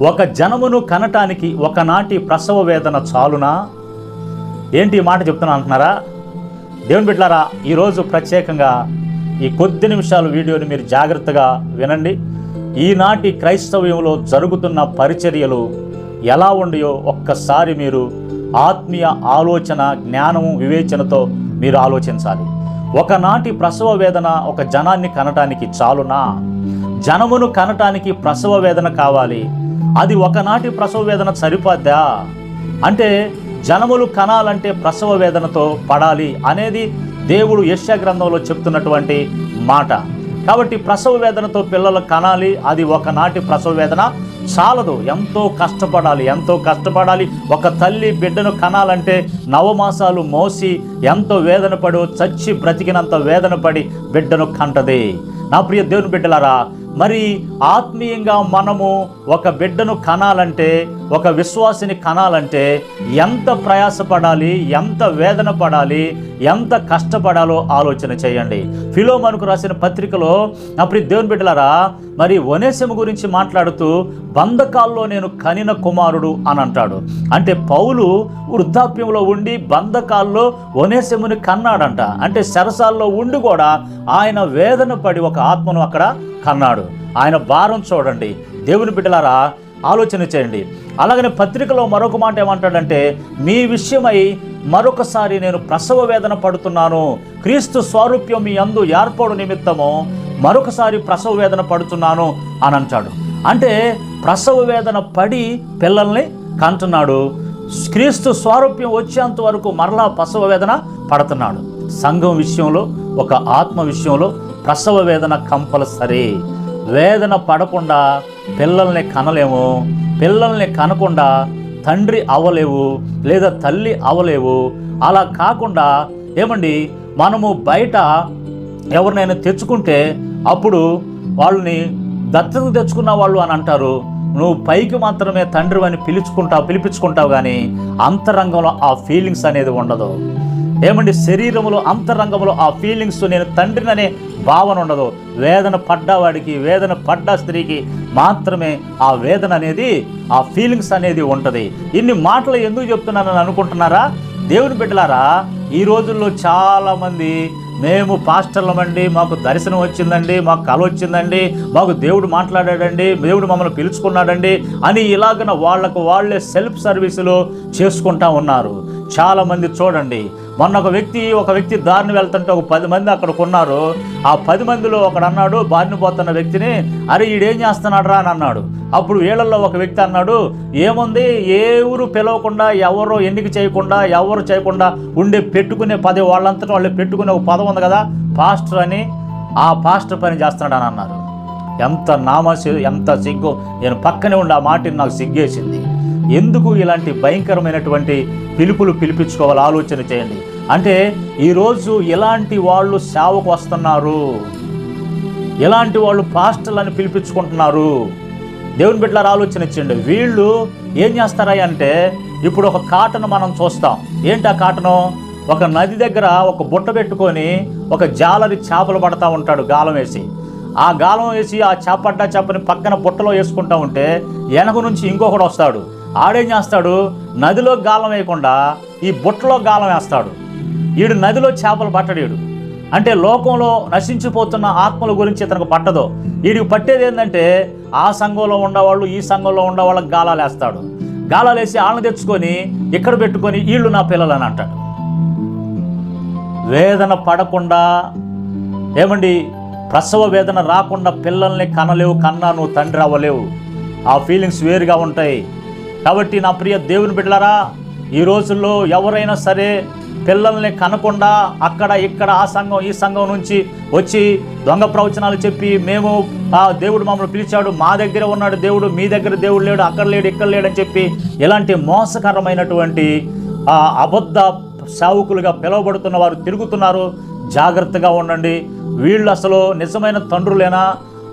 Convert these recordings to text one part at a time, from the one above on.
ఒక జనమును కనటానికి ఒకనాటి ప్రసవ వేదన చాలునా? ఏంటి మాట చెప్తున్నా అంటున్నారా? దేవుని బిడ్డారా ఈరోజు ప్రత్యేకంగా ఈ కొద్ది నిమిషాలు వీడియోని మీరు జాగ్రత్తగా వినండి. ఈనాటి క్రైస్తవ్యంలో జరుగుతున్న పరిచర్యలు ఎలా ఉండయో ఒక్కసారి మీరు ఆత్మీయ ఆలోచన జ్ఞానము వివేచనతో మీరు ఆలోచించాలి. ఒకనాటి ప్రసవ వేదన ఒక జనాన్ని కనటానికి చాలునా? జనమును కనటానికి ప్రసవ వేదన కావాలి. అది ఒకనాటి ప్రసవ వేదన సరిపోద్దా? అంటే జనములు కనాలంటే ప్రసవ వేదనతో పడాలి అనేది దేవుడు యశ్య గ్రంథంలో చెప్తున్నటువంటి మాట. కాబట్టి ప్రసవ వేదనతో పిల్లలు కనాలి అది ఒకనాటి ప్రసవ వేదన చాలదు. ఎంతో కష్టపడాలి ఎంతో కష్టపడాలి. ఒక తల్లి బిడ్డను కనాలంటే నవమాసాలు మోసి ఎంతో వేదన పడు చచ్చి బ్రతికినంత వేదన పడి బిడ్డను కంటది. నా ప్రియ దేవుని బిడ్డలారా మరి ఆత్మీయంగా మనము ఒక బిడ్డను కనాలంటే ఒక విశ్వాసిని కనాలంటే ఎంత ప్రయాసపడాలి ఎంత వేదన పడాలి ఎంత కష్టపడాలో ఆలోచన చేయండి. ఫిలోమనుకు రాసిన పత్రికలో అప్పుడు దేవుని బిడ్డలారా మరి వనేశము గురించి మాట్లాడుతూ బంధకాల్లో నేను కనిన కుమారుడు అని అంటాడు. అంటే పౌలు వృద్ధాప్యంలో ఉండి బంధకాల్లో వనేశముని కన్నాడంట. అంటే సరసాల్లో ఉండి కూడా ఆయన వేదన పడి ఒక ఆత్మను అక్కడ కన్నాడు. ఆయన భారం చూడండి. దేవుని బిడ్డలారా ఆలోచన చేయండి. అలాగనే పత్రికలో మరొక మాట ఏమంటాడంటే మీ విషయమై మరొకసారి నేను ప్రసవ వేదన పడుతున్నాను. క్రీస్తు స్వారూప్యం మీ అందు ఏర్పాటు నిమిత్తము మరొకసారి ప్రసవ వేదన పడుతున్నాను అని అంటాడు. అంటే ప్రసవ వేదన పడి పిల్లల్ని కంటున్నాడు. క్రీస్తు స్వారూప్యం వచ్చేంత వరకు మరలా ప్రసవ వేదన పడుతున్నాడు. సంఘం విషయంలో ఒక ఆత్మ విషయంలో ప్రసవ వేదన కంపల్సరీ. వేదన పడకుండా పిల్లల్ని కనలేము. పిల్లల్ని కనకుండా తండ్రి అవ్వలేవు లేదా తల్లి అవ్వలేవు అలా కాకుండా ఏమండి? మనము బయట ఎవరినైనా తెచ్చుకుంటే అప్పుడు వాళ్ళని దత్తత తెచ్చుకున్న వాళ్ళు అని అంటారు. నువ్వు పైకి మాత్రమే తండ్రి అని పిలుచుకుంటావు పిలిపించుకుంటావు కానీ అంతరంగంలో ఆ ఫీలింగ్స్ అనేది ఉండదు. ఏమండి? శరీరంలో అంతరంగంలో ఆ ఫీలింగ్స్ నేను తండ్రిననే భావన ఉండదు. వేదన పడ్డవాడికి వేదన పడ్డ స్త్రీకి మాత్రమే ఆ వేదన అనేది ఆ ఫీలింగ్స్ అనేది ఉంటుంది. ఇన్ని మాటలు ఎందుకు చెప్తున్నానని అనుకుంటున్నారా? దేవుని బిడ్డలారా ఈ రోజుల్లో చాలామంది మేము పాస్టర్లమండి మాకు దర్శనం వచ్చిందండి మాకు కళ వచ్చిందండి మాకు దేవుడు మాట్లాడాడండి దేవుడు మమ్మల్ని పిలుచుకున్నాడండి అని ఇలాగన వాళ్ళకు వాళ్ళే సెల్ఫ్ సర్వీసులు చేసుకుంటా ఉన్నారు. చాలామంది చూడండి మొన్న ఒక వ్యక్తి ఒక వ్యక్తి దారిని వెళ్తుంటే ఒక పది మంది అక్కడ ఉన్నారు ఆ పది మందిలో ఒకడు అన్నాడు బారిన పోతున్న వ్యక్తిని అరే ఈడేం చేస్తున్నాడు రా అని అన్నాడు. అప్పుడు వీళ్ళల్లో ఒక వ్యక్తి అన్నాడు ఏముంది? ఏ ఊరు పిలవకుండా ఎవరు ఎన్నిక చేయకుండా ఎవరు చేయకుండా ఉండే పెట్టుకునే పది వాళ్ళంతటా వాళ్ళు పెట్టుకునే ఒక పదం ఉంది కదా పాస్టర్ అని ఆ పాస్టర్ పని చేస్తున్నాడు అని అన్నారు. ఎంత నామ ఎంత సిగ్గు. నేను పక్కనే ఉండి ఆ మాట నాకు సిగ్గేసింది. ఎందుకు ఇలాంటి భయంకరమైనటువంటి పిలుపులు పిలిపించుకోవాలి? ఆలోచన చేయండి. అంటే ఈరోజు ఎలాంటి వాళ్ళు సేవకు వస్తున్నారు. ఎలాంటి వాళ్ళు పాస్టర్లను పిలిపించుకుంటున్నారు. దేవుని బిడ్డలారు ఆలోచన ఇచ్చండి వీళ్ళు ఏం చేస్తారా అంటే ఇప్పుడు ఒక కాటను మనం చూస్తాం. ఏంటి ఆ కాటను? ఒక నది దగ్గర ఒక బుట్ట పెట్టుకొని ఒక జాలరి చేపలు పడతా ఉంటాడు గాలం వేసి. ఆ గాలం వేసి ఆ చేపడ్డా చేపని పక్కన బుట్టలో వేసుకుంటా ఉంటే వెనక నుంచి ఇంకొకడు వస్తాడు. ఆడేం చేస్తాడు? నదిలో గాలం వేయకుండా ఈ బుట్టలో గాలం వేస్తాడు. ఈడు నదిలో చేపలు పట్టడీడు అంటే లోకంలో నశించిపోతున్న ఆత్మల గురించి ఇతనికి పట్టదు. వీడికి పట్టేది ఏంటంటే ఆ సంఘంలో ఉండేవాళ్ళు ఈ సంఘంలో ఉండేవాళ్ళకి గాలాలు వేస్తాడు. గాలాలు వేసి వాళ్ళని తెచ్చుకొని ఇక్కడ పెట్టుకొని వీళ్ళు నా పిల్లలని అంటాడు. వేదన పడకుండా ఏమండి? ప్రసవ వేదన రాకుండా పిల్లల్ని కనలేవు కన్నా నువ్వు తండ్రి అవ్వలేవు. ఆ ఫీలింగ్స్ వేరుగా ఉంటాయి. కాబట్టి నా ప్రియ దేవుని బిడ్డలారా ఈ రోజుల్లో ఎవరైనా సరే పిల్లల్ని కనకుండా అక్కడ ఇక్కడ ఆ సంఘం ఈ సంఘం నుంచి వచ్చి దొంగ ప్రవచనాలు చెప్పి మేము ఆ దేవుడు మమ్మల్ని పిలిచాడు మా దగ్గర ఉన్నాడు దేవుడు మీ దగ్గర దేవుడు లేడు అక్కడ లేడు ఇక్కడ లేడు అని చెప్పి ఇలాంటి మోసకరమైనటువంటి ఆ అబద్ధ సేవకులుగా పిలువబడుతున్న వారు తిరుగుతున్నారు. జాగ్రత్తగా ఉండండి. వీళ్ళు అసలు నిజమైన తండ్రులేనా?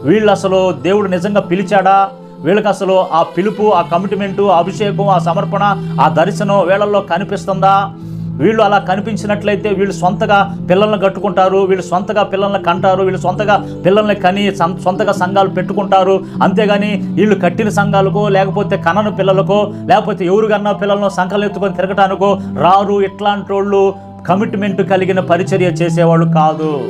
వీళ్ళు అసలు దేవుడు నిజంగా పిలిచాడా? వీళ్ళకి అసలు ఆ పిలుపు ఆ కమిట్మెంటు ఆ అభిషేకం ఆ సమర్పణ ఆ దర్శనం వీళ్ళల్లో కనిపిస్తుందా? వీళ్ళు అలా కనిపించినట్లయితే వీళ్ళు సొంతగా పిల్లల్ని కట్టుకుంటారు వీళ్ళు సొంతగా పిల్లల్ని కంటారు వీళ్ళు సొంతగా పిల్లల్ని కని సం- సొంతగా సంఘాలు పెట్టుకుంటారు. అంతేగాని వీళ్ళు కట్టిన సంఘాలకో లేకపోతే కనను పిల్లలకో లేకపోతే ఎవరు కన్నా పిల్లలను సంఘాలు ఎత్తుకొని తిరగటానికో రారు. ఇట్లాంటి వాళ్ళు కమిట్మెంట్ కలిగిన పరిచర్య చేసేవాళ్ళు కాదు.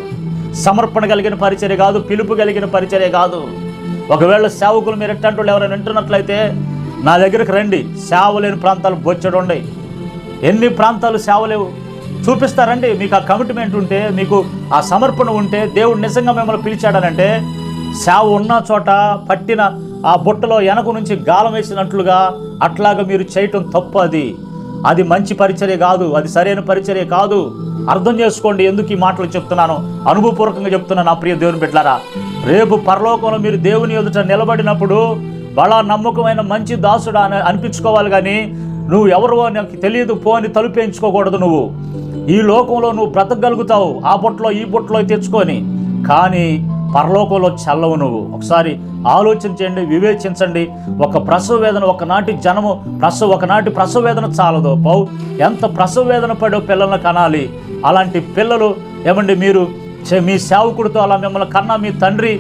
సమర్పణ కలిగిన పరిచర్య కాదు పిలుపు కలిగిన పరిచర్య కాదు. ఒకవేళ సేవకులు మీరు ఎట్లాంటి వాళ్ళు ఎవరైనా వింటున్నట్లయితే నా దగ్గరికి రండి. సేవ లేని ప్రాంతాలు బొచ్చడండి ఎన్ని ప్రాంతాలు సేవలేవు చూపిస్తారండి. మీకు ఆ కమిట్మెంట్ ఉంటే మీకు ఆ సమర్పణ ఉంటే దేవుడు నిజంగా మిమ్మల్ని పిలిచాడనంటే సేవ ఉన్న చోట పట్టిన ఆ బుట్టలో వెనక నుంచి గాలం వేసినట్లుగా అట్లాగా మీరు చేయటం తప్పు అది. అది మంచి పరిచర్య కాదు. అది సరైన పరిచర్య కాదు. అర్థం చేసుకోండి ఎందుకు ఈ మాటలు చెప్తున్నాను? అనుభవపూర్వకంగా చెప్తున్నాను నా ప్రియ దేవుని బిడ్డలారా. రేపు పరలోకంలో మీరు దేవుని ఎదుట నిలబడినప్పుడు బలా నమ్మకమైన మంచి దాసుడు అని అనిపించుకోవాలి కానీ నువ్వు ఎవరో నాకు తెలియదు పో అని తలుపేయించుకోకూడదు నువ్వు. ఈ లోకంలో నువ్వు బ్రతకగలుగుతావు ఆ బొట్లో ఈ బొట్లో తెచ్చుకొని. కానీ పరలోకంలో చల్లవు నువ్వు. ఒకసారి ఆలోచన చేయండి వివేచించండి. ఒక ప్రసవ వేదన ఒకనాటి జనము ప్రసవ ఒకనాటి ప్రసవ వేదన చాలదు. పౌ ఎంత ప్రసవ వేదన పడో పిల్లల్ని కనాలి. అలాంటి పిల్లలు ఏమండి మీరు? మీ సేవకుడితో అలా మిమ్మల్ని కన్నా మీ తండ్రి